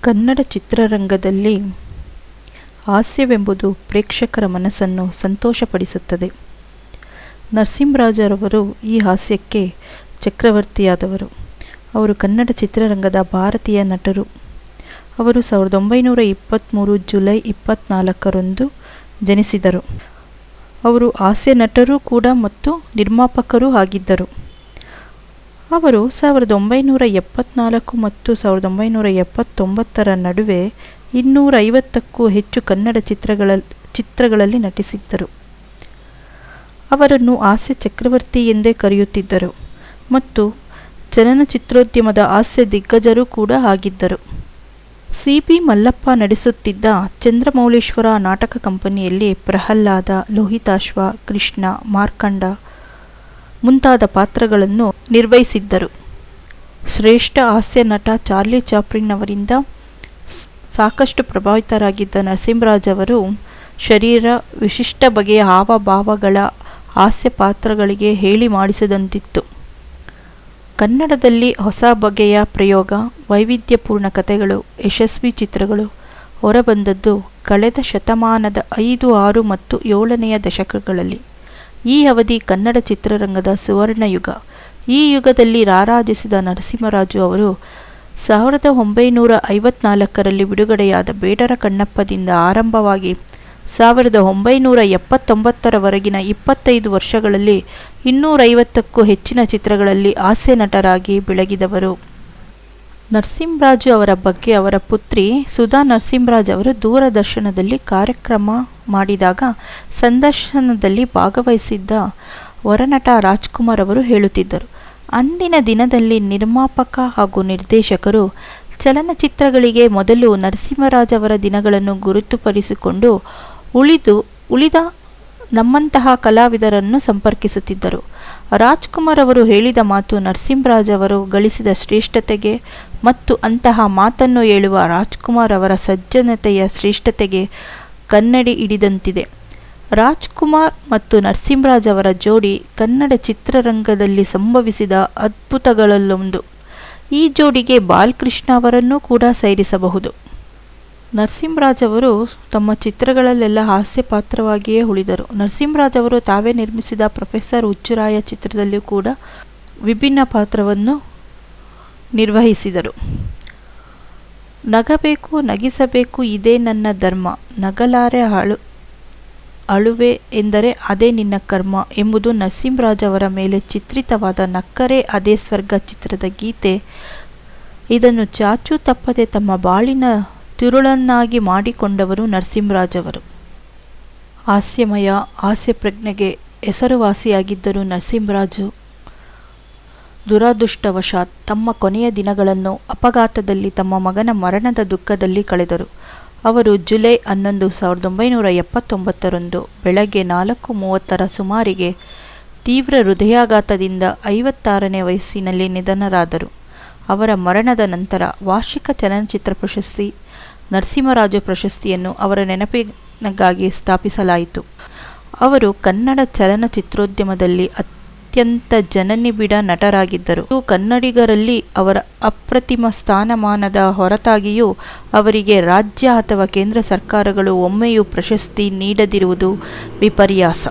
ಕನ್ನಡ ಚಿತ್ರರಂಗದಲ್ಲಿ ಹಾಸ್ಯವೆಂಬುದು ಪ್ರೇಕ್ಷಕರ ಮನಸ್ಸನ್ನು ಸಂತೋಷಪಡಿಸುತ್ತದೆ. ನರಸಿಂಹರಾಜರವರು ಈ ಹಾಸ್ಯಕ್ಕೆ ಚಕ್ರವರ್ತಿಯಾದವರು. ಅವರು ಕನ್ನಡ ಚಿತ್ರರಂಗದ ಭಾರತೀಯ ನಟರು. ಅವರು ಸಾವಿರದ ಒಂಬೈನೂರ ಇಪ್ಪತ್ತ್ಮೂರು ಜುಲೈ ಇಪ್ಪತ್ತ್ನಾಲ್ಕರಂದು ಜನಿಸಿದರು. ಅವರು ಹಾಸ್ಯ ನಟರೂ ಕೂಡ ಮತ್ತು ನಿರ್ಮಾಪಕರೂ ಆಗಿದ್ದರು. ಅವರು ಸಾವಿರದ ಒಂಬೈನೂರ ಎಪ್ಪತ್ನಾಲ್ಕು ಮತ್ತು ಸಾವಿರದ ಒಂಬೈನೂರ ಎಪ್ಪತ್ತೊಂಬತ್ತರ ನಡುವೆ ಇನ್ನೂರ ಐವತ್ತಕ್ಕೂ ಹೆಚ್ಚು ಕನ್ನಡ ಚಿತ್ರಗಳ, ಚಿತ್ರಗಳಲ್ಲಿ ನಟಿಸಿದ್ದರು. ಅವರನ್ನು ಹಾಸ್ಯ ಚಕ್ರವರ್ತಿ ಎಂದೇ ಕರೆಯುತ್ತಿದ್ದರು ಮತ್ತು ಚಲನಚಿತ್ರೋದ್ಯಮದ ಹಾಸ್ಯ ದಿಗ್ಗಜರು ಕೂಡ ಆಗಿದ್ದರು. ಸಿ ಪಿ ಮಲ್ಲಪ್ಪ ನಡೆಸುತ್ತಿದ್ದ ಚಂದ್ರಮೌಳೇಶ್ವರ ನಾಟಕ ಕಂಪನಿಯಲ್ಲಿ ಪ್ರಹ್ಲಾದ, ಲೋಹಿತಾಶ್ವ, ಕೃಷ್ಣ, ಮಾರ್ಕಂಡ ಮುಂತಾದ ಪಾತ್ರಗಳನ್ನು ನಿರ್ವಹಿಸಿದ್ದರು. ಶ್ರೇಷ್ಠ ಹಾಸ್ಯ ನಟ ಚಾರ್ಲಿ ಚಾಪ್ರಿನ್ ಅವರಿಂದ ಸಾಕಷ್ಟು ಪ್ರಭಾವಿತರಾಗಿದ್ದ ನರಸಿಂಹರಾಜ್ ಅವರು ಶರೀರ ವಿಶಿಷ್ಟ ಬಗೆಯ ಹಾವಭಾವಗಳ ಹಾಸ್ಯ ಪಾತ್ರಗಳಿಗೆ ಹೇಳಿ ಮಾಡಿಸದಂತಿತ್ತು. ಕನ್ನಡದಲ್ಲಿ ಹೊಸ ಬಗೆಯ ಪ್ರಯೋಗ, ವೈವಿಧ್ಯಪೂರ್ಣ ಕಥೆಗಳು, ಯಶಸ್ವಿ ಚಿತ್ರಗಳು ಹೊರಬಂದದ್ದು ಕಳೆದ ಶತಮಾನದ ಐದು, ಆರು ಮತ್ತು ಏಳನೆಯ ದಶಕಗಳಲ್ಲಿ. ಈ ಅವಧಿ ಕನ್ನಡ ಚಿತ್ರರಂಗದ ಸುವರ್ಣ ಯುಗ. ಈ ಯುಗದಲ್ಲಿ ರಾರಾಜಿಸಿದ ನರಸಿಂಹರಾಜು ಅವರು ಸಾವಿರದ ಒಂಬೈನೂರ ಐವತ್ನಾಲ್ಕರಲ್ಲಿ ಬಿಡುಗಡೆಯಾದ ಬೇಡರ ಕಣ್ಣಪ್ಪದಿಂದ ಆರಂಭವಾಗಿ ಸಾವಿರದ ಒಂಬೈನೂರ ಎಪ್ಪತ್ತೊಂಬತ್ತರವರೆಗಿನ ಇಪ್ಪತ್ತೈದು ವರ್ಷಗಳಲ್ಲಿ ಇನ್ನೂರೈವತ್ತಕ್ಕೂ ಹೆಚ್ಚಿನ ಚಿತ್ರಗಳಲ್ಲಿ ಹಾಸ್ಯ ನಟರಾಗಿ ಬೆಳಗಿದವರು. ನರಸಿಂಹರಾಜು ಅವರ ಬಗ್ಗೆ ಅವರ ಪುತ್ರಿ ಸುಧಾ ನರಸಿಂಹರಾಜ್ ಅವರು ದೂರದರ್ಶನದಲ್ಲಿ ಕಾರ್ಯಕ್ರಮ ಮಾಡಿದಾಗ ಸಂದರ್ಶನದಲ್ಲಿ ಭಾಗವಹಿಸಿದ್ದ ಹೊರನಟ ರಾಜ್ಕುಮಾರ್ ಅವರು ಹೇಳುತ್ತಿದ್ದರು. ಅಂದಿನ ದಿನದಲ್ಲಿ ನಿರ್ಮಾಪಕ ಹಾಗೂ ನಿರ್ದೇಶಕರು ಚಲನಚಿತ್ರಗಳಿಗೆ ಮೊದಲು ನರಸಿಂಹರಾಜ್ ಅವರ ದಿನಗಳನ್ನು ಗುರುತುಪಡಿಸಿಕೊಂಡು ಉಳಿದು, ಉಳಿದ ನಮ್ಮಂತಹ ಕಲಾವಿದರನ್ನು ಸಂಪರ್ಕಿಸುತ್ತಿದ್ದರು. ರಾಜ್ಕುಮಾರ್ ಅವರು ಹೇಳಿದ ಮಾತು ನರಸಿಂಹರಾಜ್ ಅವರು ಗಳಿಸಿದ ಶ್ರೇಷ್ಠತೆಗೆ ಮತ್ತು ಅಂತಹ ಮಾತನ್ನು ಹೇಳುವ ರಾಜ್ಕುಮಾರ್ ಅವರ ಸಜ್ಜನತೆಯ ಶ್ರೇಷ್ಠತೆಗೆ ಕನ್ನಡಿ ಹಿಡಿದಂತಿದೆ. ರಾಜ್ಕುಮಾರ್ ಮತ್ತು ನರಸಿಂಹರಾಜ್ ಅವರ ಜೋಡಿ ಕನ್ನಡ ಚಿತ್ರರಂಗದಲ್ಲಿ ಸಂಭವಿಸಿದ ಅದ್ಭುತಗಳಲ್ಲೊಂದು. ಈ ಜೋಡಿಗೆ ಬಾಲಕೃಷ್ಣ ಅವರನ್ನು ಕೂಡ ಸೇರಿಸಬಹುದು. ನರಸಿಂಹರಾಜ್ ಅವರು ತಮ್ಮ ಚಿತ್ರಗಳಲ್ಲೆಲ್ಲ ಹಾಸ್ಯ ಪಾತ್ರವಾಗಿಯೇ ಉಳಿದರು. ನರಸಿಂಹರಾಜ್ ಅವರು ತಾವೇ ನಿರ್ಮಿಸಿದ ಪ್ರೊಫೆಸರ್ ಹುಚ್ಚುರಾಯ ಚಿತ್ರದಲ್ಲಿಯೂ ಕೂಡ ವಿಭಿನ್ನ ಪಾತ್ರವನ್ನು ನಿರ್ವಹಿಸಿದರು. ನಗಬೇಕು, ನಗಿಸಬೇಕು, ಇದೇ ನನ್ನ ಧರ್ಮ. ನಗಲಾರೆ ಅಳು, ಅಳುವೆ ಎಂದರೆ ಅದೇ ನಿನ್ನ ಕರ್ಮ ಎಂಬುದು ನರಸಿಂಹರಾಜ್ ಅವರ ಮೇಲೆ ಚಿತ್ರಿತವಾದ ನಕ್ಕರೆ ಅದೇ ಸ್ವರ್ಗ ಚಿತ್ರದ ಗೀತೆ. ಇದನ್ನು ಚಾಚು ತಪ್ಪದೆ ತಮ್ಮ ಬಾಳಿನ ತಿರುಳನ್ನಾಗಿ ಮಾಡಿಕೊಂಡವರು ನರಸಿಂಹರಾಜವರು. ಹಾಸ್ಯಮಯ ಹಾಸ್ಯ ಪ್ರಜ್ಞೆಗೆ ಹೆಸರುವಾಸಿಯಾಗಿದ್ದರು ನರಸಿಂಹರಾಜು. ದುರಾದೃಷ್ಟವಶಾತ್ ತಮ್ಮ ಕೊನೆಯ ದಿನಗಳನ್ನು ಅಪಘಾತದಲ್ಲಿ ತಮ್ಮ ಮಗನ ಮರಣದ ದುಃಖದಲ್ಲಿ ಕಳೆದರು. ಅವರು ಜುಲೈ ಹನ್ನೊಂದು, ಸಾವಿರದ ಒಂಬೈನೂರ ಎಪ್ಪತ್ತೊಂಬತ್ತರಂದು ಬೆಳಗ್ಗೆ ನಾಲ್ಕು ಮೂವತ್ತರ ಸುಮಾರಿಗೆ ತೀವ್ರ ಹೃದಯಾಘಾತದಿಂದ ಐವತ್ತಾರನೇ ವಯಸ್ಸಿನಲ್ಲಿ ನಿಧನರಾದರು. ಅವರ ಮರಣದ ನಂತರ ವಾರ್ಷಿಕ ಚಲನಚಿತ್ರ ಪ್ರಶಸ್ತಿ ನರಸಿಂಹರಾಜು ಪ್ರಶಸ್ತಿಯನ್ನು ಅವರ ನೆನಪಿನಗಾಗಿ ಸ್ಥಾಪಿಸಲಾಯಿತು. ಅವರು ಕನ್ನಡ ಚಲನಚಿತ್ರೋದ್ಯಮದಲ್ಲಿ ಅತ್ಯಂತ ಜನನಿಬಿಡ ನಟರಾಗಿದ್ದರು. ಕನ್ನಡಿಗರಲ್ಲಿ ಅವರ ಅಪ್ರತಿಮ ಸ್ಥಾನಮಾನದ ಹೊರತಾಗಿಯೂ ಅವರಿಗೆ ರಾಜ್ಯ ಅಥವಾ ಕೇಂದ್ರ ಸರ್ಕಾರಗಳು ಒಮ್ಮೆಯೂ ಪ್ರಶಸ್ತಿ ನೀಡದಿರುವುದು ವಿಪರ್ಯಾಸ.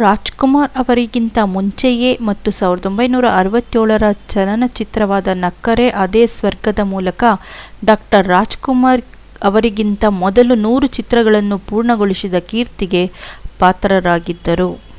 ರಾಜ್ಕುಮಾರ್ ಅವರಿಗಿಂತ ಮುಂಚೆಯೇ ಮತ್ತು ಸಾವಿರದ ಒಂಬೈನೂರ ಅರವತ್ತೇಳರ ಚಲನಚಿತ್ರವಾದ ನಕ್ಕರೆ ಅದೇ ಸ್ವರ್ಗದ ಮೂಲಕ ಡಾಕ್ಟರ್ ರಾಜ್ಕುಮಾರ್ ಅವರಿಗಿಂತ ಮೊದಲು ನೂರು ಚಿತ್ರಗಳನ್ನು ಪೂರ್ಣಗೊಳಿಸಿದ ಕೀರ್ತಿಗೆ ಪಾತ್ರರಾಗಿದ್ದರು.